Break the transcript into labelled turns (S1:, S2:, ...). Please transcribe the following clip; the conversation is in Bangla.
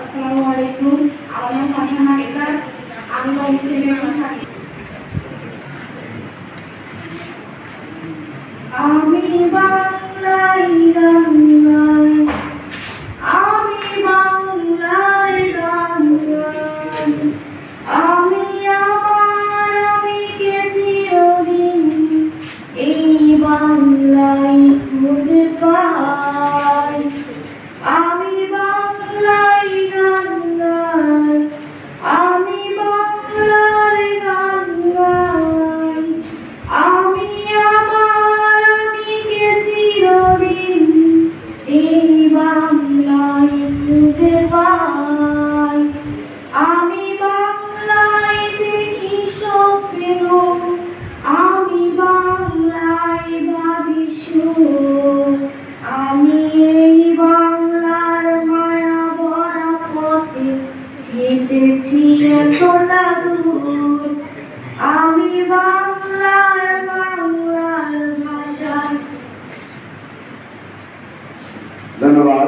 S1: আসসালামু আলাইকুম। আমার নাম আমি বা আমি বাংলার বাংলার ভাষা ধন্যবাদ।